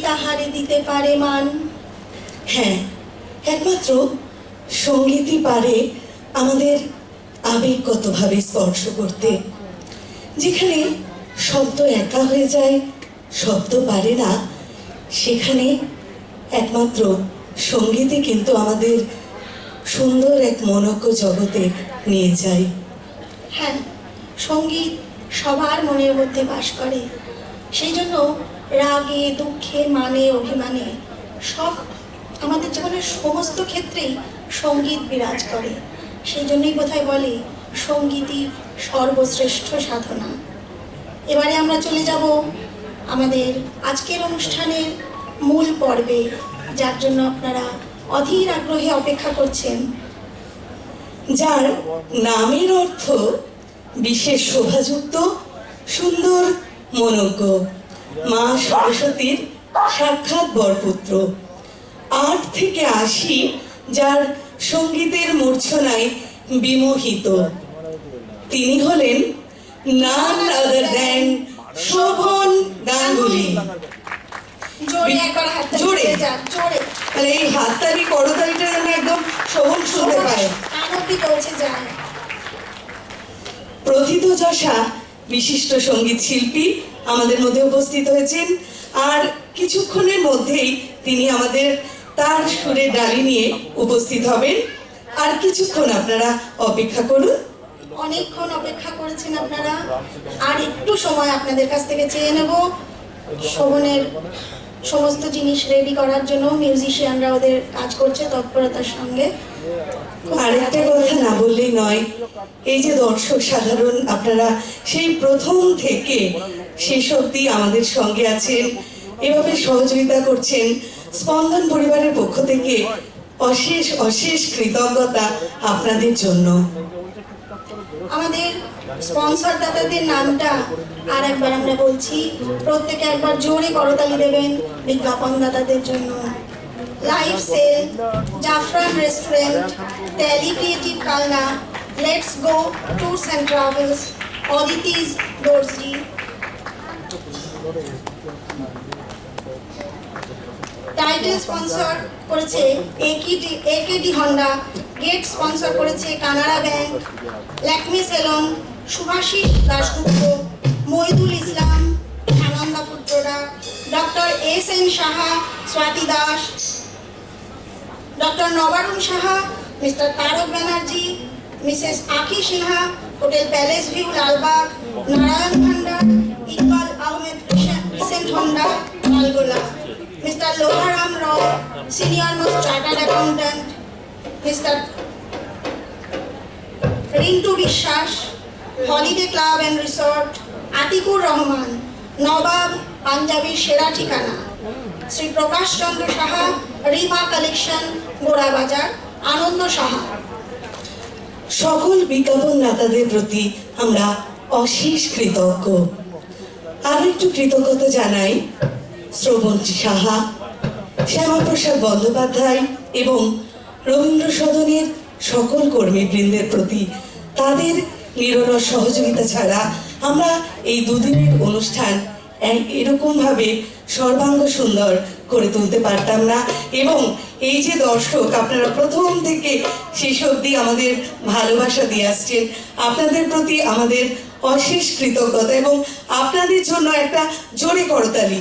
তাহারে দিতে পারে মান। হ্যাঁ একমাত্র সঙ্গীতই পারে আমাদের আবেগগতভাবে স্পর্শ করতে। যেখানে শব্দ একা হয়ে যায়, শব্দ পারে না, সেখানে একমাত্র সঙ্গীতই কিন্তু আমাদের সুন্দর এক মনজ্ঞ জগতে নিয়ে যায়। হ্যাঁ সংগীত সবার মনের মধ্যে বাস করে। সেই জন্য রাগে, দুঃখে মানে অভিমানে, সব আমাদের জীবনের সমস্ত ক্ষেত্রেই সংগীত বিরাজ করে। সেই জন্যই বোধহয় বলে, সঙ্গীতই সর্বশ্রেষ্ঠ সাধনা। এবারে আমরা চলে যাব আমাদের আজকের অনুষ্ঠানের মূল পর্বে, যার জন্য আপনারা অধীর আগ্রহে অপেক্ষা করছেন। যার নামের অর্থ বিশেষ শোভাযুক্ত, সুন্দর, মনজ্ঞ। মা সরস্বতীর সাক্ষাৎ বরপুত্র। আট থেকে আশি যার সঙ্গীতের মূর্ছনায় বিমোহিত। তিনি হলেন নান আদার দেন শোভন গাঙ্গুলি। জোরে একবার হাতটা জোরে? জোরে যান জোরে। তাহলে এই হাততালি করতালিটা যেন একদম শোভন শুনতে পায়। কান অব্দি পৌঁছে যায়। প্রথিত যশা বিশিষ্ট সংগীত শিল্পী আমাদের মধ্যে উপস্থিত হয়েছেন। আর কিছুক্ষণের মধ্যেই তিনি আমাদের তার সুরের ডালি নিয়ে উপস্থিত হবেন। আর কিছুক্ষণ আপনারা অপেক্ষা করুন। অনেকক্ষণ অপেক্ষা করেছেন আপনারা। আর একটু সময় আপনাদের কাছ থেকে চেয়ে নেব। শোভনের সমস্ত জিনিস রেডি করার জন্য মিউজিশিয়ানরা ওদের কাজ করছে তৎপরতার সঙ্গে। আর একটা কথা না বললেই নয়, এই যে দর্শক সাধারণ, আপনারা সেই প্রথম থেকে শেষ অবধি আমাদের সঙ্গে আছেন। এভাবে সহযোগিতা করছেন স্পন্দন পরিবারের পক্ষ থেকে অশেষ অশেষ কৃতজ্ঞতা আপনাদের জন্য। আমাদের স্পন্সর দাতাদের নামটা আর একবার আমরা বলছি, প্রত্যেকে একবার জোরে করতালি দেবেন বিজ্ঞাপন দাতাদের জন্য। Life cell Jafran restaurant tele creative Kalna let's go tours and travels Aditi's Darji title sponsor করেছে AKD AKD Honda gate sponsor করেছে Canara bank Lakme salon Subhasis Dasgupta Mohidul Islam Ananda doctor S N Saha Swati Das doctor Nabarun Saha, mister Tarak Banerjee, Mrs Akhi Sinha, hotel palace view Lalbag, Narayan Bhandar, Iqbal Ahmed crescent Honda Lalgola mister Loharam Rao, senior most chartered accountant. Mister Rintu Biswas, holiday club and resort, Atikur Rahman, Nawab, পাঞ্জাবির সেরা ঠিকানা। Shri Prakash Chandra Saha, Rima collection Gorabazar Anand Saha. সকল বিজ্ঞাপন দাতাদের প্রতি আমরা অশেষ কৃতজ্ঞ। আরও একটু কৃতজ্ঞতা জানাই শ্রবন্তী সাহা, শ্যামাপ্রসাদ বন্দ্যোপাধ্যায় এবং রবীন্দ্র সদনের সকল কর্মীবৃন্দের প্রতি তাদের নিরলস সহযোগিতা ছাড়া আমরা এই দুদিনের অনুষ্ঠান এরকমভাবে সর্বাঙ্গ সুন্দর করে তুলতে পারতাম না। এবং এই যে দর্শক, আপনারা প্রথম থেকে শেষ অবধি আমাদের ভালোবাসা দিয়ে আসছেন। আপনাদের প্রতি আমাদের অশেষ কৃতজ্ঞতা এবং আপনাদের জন্য একটা জোরে করতালি।